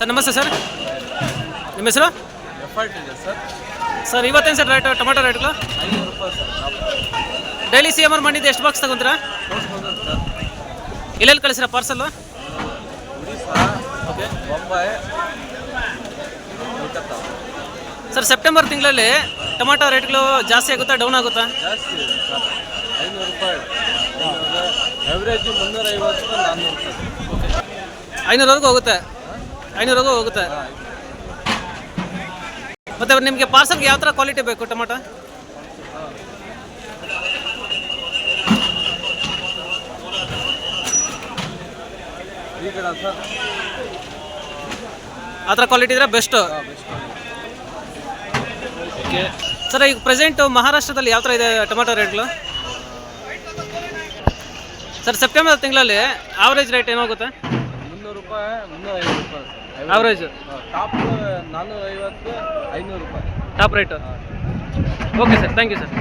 Sir, ನಮಸ್ತೆ sir. ನಿಮ್ಮ ಹೆಸರು? ಸರ್ ಸರ್ ಇವತ್ತೇನು ಸರ್ ರೇಟ್ ಟೊಮೆಟೊ ರೇಟ್ಗಳು ಐನೂರು ರೂಪಾಯಿ sir daily C M R ಮಾಡಿದ್ದು ಎಷ್ಟು ಬಾಕ್ಸ್ ತಗೊಂತೀರಾ? ಇಲ್ಲೆಲ್ಲಿ ಎಲ್ಲೆಲ್ಲಿ ಕಳಿಸಿರ ಒಡಿಸ್ಸಾ ಓಕೆ ಸರ್ ಸೆಪ್ಟೆಂಬರ್ ತಿಂಗಳಲ್ಲಿ ಟೊಮೆಟೊ ರೇಟ್ಗಳು ಜಾಸ್ತಿ ಆಗುತ್ತಾ ಡೌನ್ ಆಗುತ್ತಾ? ಐನೂರು ರೂಪಾಯಿ ನಾನ್ನೂರು ರೂಪಾಯಿ ಐನೂರವರೆಗೂ ಹೋಗುತ್ತೆ. ಐನೂರವರೆಗೂ ಹೋಗುತ್ತೆ. ಮತ್ತೆ ನಿಮಗೆ ಪಾರ್ಸಲ್ಗೆ ಯಾವ ಥರ ಕ್ವಾಲಿಟಿ ಬೇಕು ಟೊಮೆಟೊ? ಆ ಥರ ಕ್ವಾಲಿಟಿ ಇದ್ರೆ ಬೆಸ್ಟು ಸರ್, ಈಗ ಪ್ರೆಸೆಂಟು ಮಹಾರಾಷ್ಟ್ರದಲ್ಲಿ ಯಾವ ಥರ ಇದೆ ಟೊಮೆಟೊ ರೇಟ್ಗಳು? ಸರ್ ಸೆಪ್ಟೆಂಬರ್ ತಿಂಗಳಲ್ಲಿ ಆವ್ರೇಜ್ ರೇಟ್ ಏನಾಗುತ್ತೆ? ಮುನ್ನೂರು ರೂಪಾಯಿ ಮುನ್ನೂರೈವತ್ತು ರೂಪಾಯಿ ಸರ್. ಆವ್ರೇಜ್ ಟಾಪ್ ನಾನ್ನೂರೈವತ್ತು ಐನೂರು ರೂಪಾಯಿ. ಟಾಪ್ ರೇಟು ಹಾಂ. Okay sir thank you sir